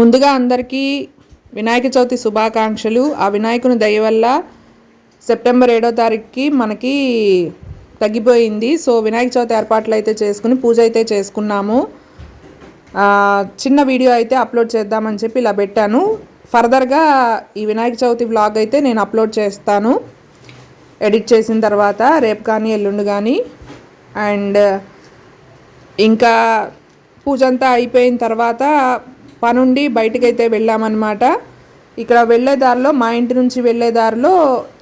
ముందుగా అందరికీ వినాయక చవితి శుభాకాంక్షలు. ఆ వినాయకుని దయ వల్ల సెప్టెంబర్ ఏడో తారీఖుకి మనకి తగ్గిపోయింది. సో వినాయక చవితి ఏర్పాట్లు అయితే చేసుకుని పూజ అయితే చేసుకున్నాము. చిన్న వీడియో అయితే అప్లోడ్ చేద్దామని చెప్పి ఇలా పెట్టాను. ఫర్దర్గా ఈ వినాయక చవితి వ్లాగ్ అయితే నేను అప్లోడ్ చేస్తాను. ఎడిట్ చేసిన తర్వాత రేపు కానీ ఎల్లుండి కానీ. అండ్ ఇంకా పూజ అంతా అయిపోయిన తర్వాత పనుండి బయటకైతే వెళ్ళామన్నమాట. ఇక్కడ వెళ్ళే దారిలో మా ఇంటి నుంచి వెళ్ళే దారిలో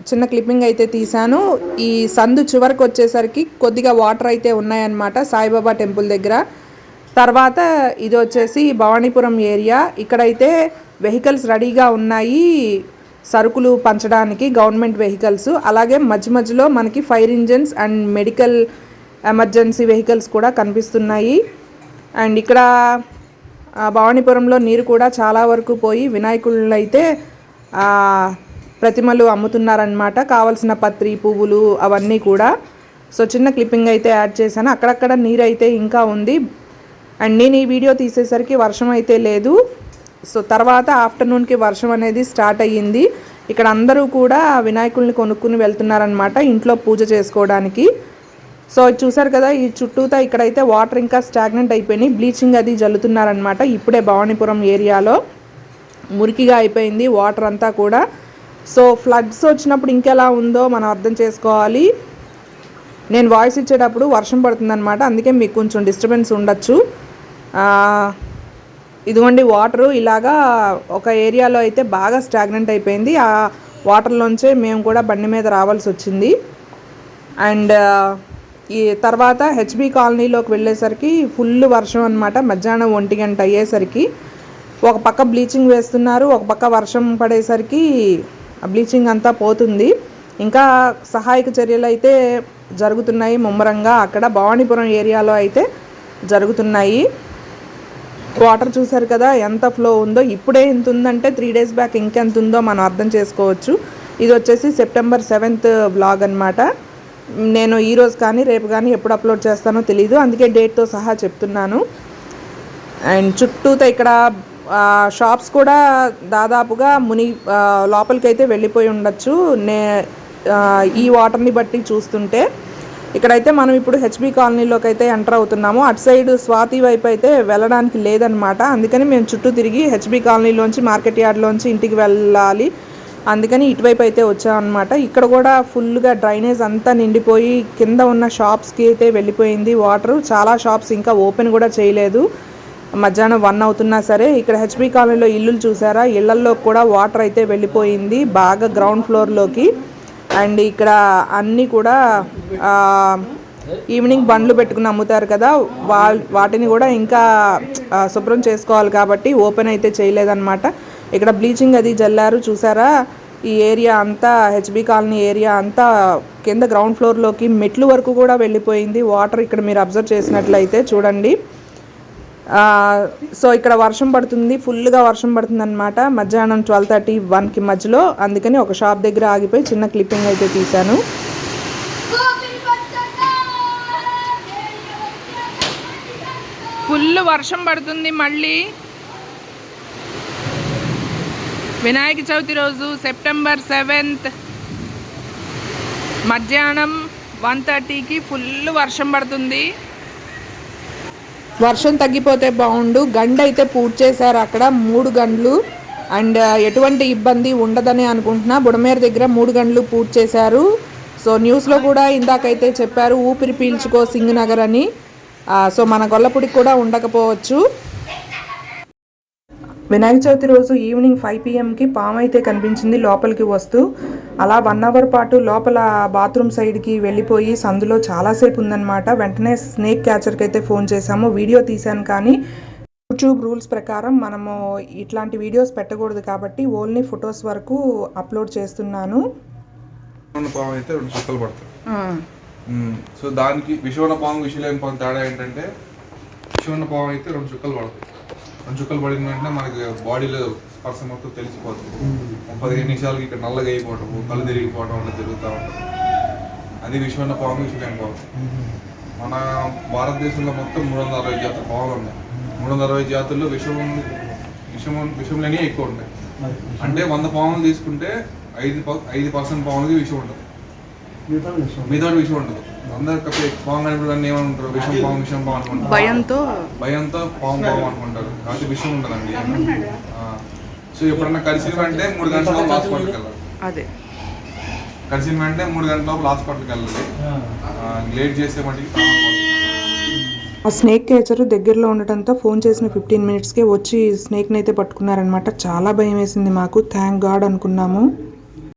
చిన్న క్లిప్పింగ్ అయితే తీశాను. ఈ సందు చివరికి వచ్చేసరికి కొద్దిగా వాటర్ అయితే ఉన్నాయన్నమాట సాయిబాబా టెంపుల్ దగ్గర. తర్వాత ఇది వచ్చేసి భవానీపురం ఏరియా. ఇక్కడైతే వెహికల్స్ రెడీగా ఉన్నాయి సరుకులు పంచడానికి గవర్నమెంట్ వెహికల్స్. అలాగే మధ్య మధ్యలో మనకి fire engines and medical emergency vehicles కూడా కనిపిస్తున్నాయి. అండ్ ఇక్కడ భవానీపురంలో నీరు కూడా చాలా వరకు పోయి వినాయకుళ్ళు అయితే ప్రతిమలు అమ్ముతున్నారనమాట కావలసిన పత్రి పువ్వులు అవన్నీ కూడా. సో చిన్న క్లిప్పింగ్ అయితే యాడ్ చేశాను. అక్కడక్కడ నీరు అయితే ఇంకా ఉంది. అండ్ నేను ఈ వీడియో తీసేసరికి వర్షం అయితే లేదు. సో తర్వాత ఆఫ్టర్నూన్కి వర్షం అనేది స్టార్ట్ అయ్యింది. ఇక్కడ అందరూ కూడా వినాయకుల్ని కొనుక్కుని వెళ్తున్నారనమాట ఇంట్లో పూజ చేసుకోవడానికి. సో ఇది చూసారు కదా ఈ చుట్టూతా ఇక్కడైతే వాటర్ ఇంకా స్టాగ్నెంట్ అయిపోయినాయి. బ్లీచింగ్ అది జల్లుతున్నారనమాట ఇప్పుడే భవానీపురం ఏరియాలో మురికిగా అయిపోయింది వాటర్ అంతా కూడా. సో ఫ్లడ్స్ వచ్చినప్పుడు ఇంకెలా ఉందో మనం అర్థం చేసుకోవాలి. నేను వాయిస్ ఇచ్చేటప్పుడు వర్షం పడుతుందనమాట అందుకే మీకు కొంచెం డిస్టర్బెన్స్ ఉండొచ్చు. ఇదిగోండి వాటరు ఇలాగా ఒక ఏరియాలో అయితే బాగా స్టాగ్నెంట్ అయిపోయింది. ఆ వాటర్లోంచే మేము కూడా బండి మీద రావాల్సి వచ్చింది. అండ్ ఈ తర్వాత హెచ్బి కాలనీలోకి వెళ్ళేసరికి ఫుల్ వర్షం అనమాట మధ్యాహ్నం ఒంటి గంట అయ్యేసరికి ఒక పక్క బ్లీచింగ్ వేస్తున్నారు ఒక పక్క వర్షం పడేసరికి బ్లీచింగ్ అంతా పోతుంది. ఇంకా సహాయక చర్యలు అయితే జరుగుతున్నాయి ముమ్మరంగా. అక్కడ భవానీపురం ఏరియాలో అయితే జరుగుతున్నాయి. వాటర్ చూసారు కదా ఎంత ఫ్లో ఉందో ఇప్పుడే ఎంత ఉందంటే త్రీ డేస్ బ్యాక్ ఇంకెంత ఉందో మనం అర్థం చేసుకోవచ్చు. ఇది వచ్చేసి సెప్టెంబర్ సెవెంత్ బ్లాగ్ అనమాట నేను ఈరోజు కానీ రేపు కానీ ఎప్పుడు అప్లోడ్ చేస్తానో తెలియదు అందుకే డేట్తో సహా చెప్తున్నాను. అండ్ చుట్టూతో ఇక్కడ షాప్స్ కూడా దాదాపుగా ముని లోపలికైతే వెళ్ళిపోయి ఉండొచ్చు. నే ఈ వాటర్ని బట్టి చూస్తుంటే. ఇక్కడైతే మనం ఇప్పుడు హెచ్బి కాలనీలోకి అయితే ఎంటర్ అవుతున్నాము. అటు సైడ్ స్వాతి వైపు అయితే వెళ్ళడానికి లేదనమాట అందుకని మేము చుట్టూ తిరిగి హెచ్బి కాలనీలోంచి మార్కెట్ యార్డ్లోంచి ఇంటికి వెళ్ళాలి. అందుకని ఇటువైపు అయితే వచ్చామన్నమాట ఇక్కడ కూడా ఫుల్గా డ్రైనేజ్ అంతా నిండిపోయి కింద ఉన్న షాప్స్కి అయితే వెళ్ళిపోయింది వాటర్. చాలా షాప్స్ ఇంకా ఓపెన్ కూడా చేయలేదు. మధ్యాహ్నం వన్ అవుతున్నా సరే ఇక్కడ హెచ్పి కాలనీలో ఇల్లులు చూసారా? ఇళ్ళల్లో కూడా వాటర్ అయితే వెళ్ళిపోయింది బాగా గ్రౌండ్ ఫ్లోర్లోకి. అండ్ ఇక్కడ అన్నీ కూడా ఈవినింగ్ బండ్లు పెట్టుకుని అమ్ముతారు కదా వా వాటిని కూడా ఇంకా శుభ్రం చేసుకోవాలి కాబట్టి ఓపెన్ అయితే చేయలేదన్నమాట. ఇక్కడ బ్లీచింగ్ అది జల్లారు చూసారా? ఈ ఏరియా అంతా హెచ్బి కాలనీ ఏరియా అంతా కింద గ్రౌండ్ ఫ్లోర్లోకి మెట్లు వరకు కూడా వెళ్ళిపోయింది. వాటర్ ఇక్కడ మీరు అబ్జర్వ్ చేసినట్లయితే చూడండి. సో ఇక్కడ వర్షం పడుతుంది ఫుల్గా వర్షం పడుతుంది అనమాట మధ్యాహ్నం ట్వెల్వ్ థర్టీ వన్కి మధ్యలో. అందుకని ఒక షాప్ దగ్గర ఆగిపోయి చిన్న క్లిప్పింగ్ అయితే తీశాను. ఫుల్ వర్షం పడుతుంది మళ్ళీ. వినాయక చవితి రోజు సెప్టెంబర్ సెవెంత్ మధ్యాహ్నం వన్ థర్టీకి ఫుల్ వర్షం పడుతుంది. వర్షం తగ్గిపోతే బాగుండు. గండ అయితే పూర్తి చేశారు అక్కడ మూడు గండ్లు. అండ్ ఎటువంటి ఇబ్బంది ఉండదని అనుకుంటున్నా. బుడమేరు దగ్గర మూడు గంటలు పూర్తి చేశారు. సో న్యూస్లో కూడా ఇందాకైతే చెప్పారు ఊపిరి పీల్చుకో సింగ్ నగర్ అని. సో మన గొల్లపుడికి కూడా ఉండకపోవచ్చు. వినాయక చవితి రోజు ఈవినింగ్ ఫైవ్ పిఎంకి పాము అయితే కనిపించింది లోపలికి వస్తూ. అలా వన్ అవర్ పాటు లోపల బాత్రూమ్ సైడ్కి వెళ్ళిపోయి సందులో చాలాసేపు ఉందన్నమాట. వెంటనే స్నేక్ క్యాచర్కి అయితే ఫోన్ చేశాము. వీడియో తీశాను కానీ యూట్యూబ్ రూల్స్ ప్రకారం మనము ఇట్లాంటి వీడియోస్ పెట్టకూడదు కాబట్టి ఓన్లీ ఫొటోస్ వరకు అప్లోడ్ చేస్తున్నాను. సో దానికి విషవన్న పాము పాము తేడా ఏంటంటే విషవన్న పాము అయితే రెండు చుక్కలు పడతాయి. చుక్కలు పడిన వెంటనే మనకి బాడీలో స్పర్శ మొత్తం తెలిసిపోతుంది. ఒక పదిహేను నిమిషాలకి ఇక్కడ నల్లగా అయిపోవటం కళ్ళు తిరిగిపోవటం అట్లా జరుగుతూ ఉంటుంది. అది విషవన్న పాము విషలేని పాము. మన భారతదేశంలో మొత్తం మూడు వందల అరవై జాతుల పాములు ఉన్నాయి. మూడు వందల అరవై జాతుల్లో విషం విషం లేని ఎక్కువ ఉంటాయి. అంటే వంద పాములు తీసుకుంటే ఐదు ఐదు పర్సెంట్ పాములకి విషం ఉంటుంది. మిగతా విషయం ఉండదు అందరు పాము కనిపిడు అన్నీ ఏమంటారు? విషం పాము విషం పాము అనుకుంటారు. భయంతో భయంతో పాము పాము అనుకుంటారు. కాబట్టి విషయం ఉండదండి ఆ, సో ఎప్పుడన్నా కలిసిన వెంటనే మూడు గంటల లోపు హాస్పిటల్కి వెళ్ళాలి. అదే. కలిసిన వెంటనే మూడు గంటల లోపు హాస్పిటల్కి వెళ్ళాలి. ఆ, లేట్ చేసే మటుకి. ఆ స్నేక్ కేచర్ దగ్గరలో ఉండటంతో ఫోన్ చేసిన ఫిఫ్టీన్ మినిట్స్కే వచ్చి స్నేక్ని అయితే పట్టుకున్నారనమాట. చాలా భయం వేసింది మాకు. థ్యాంక్ గాడ్ అనుకున్నాము.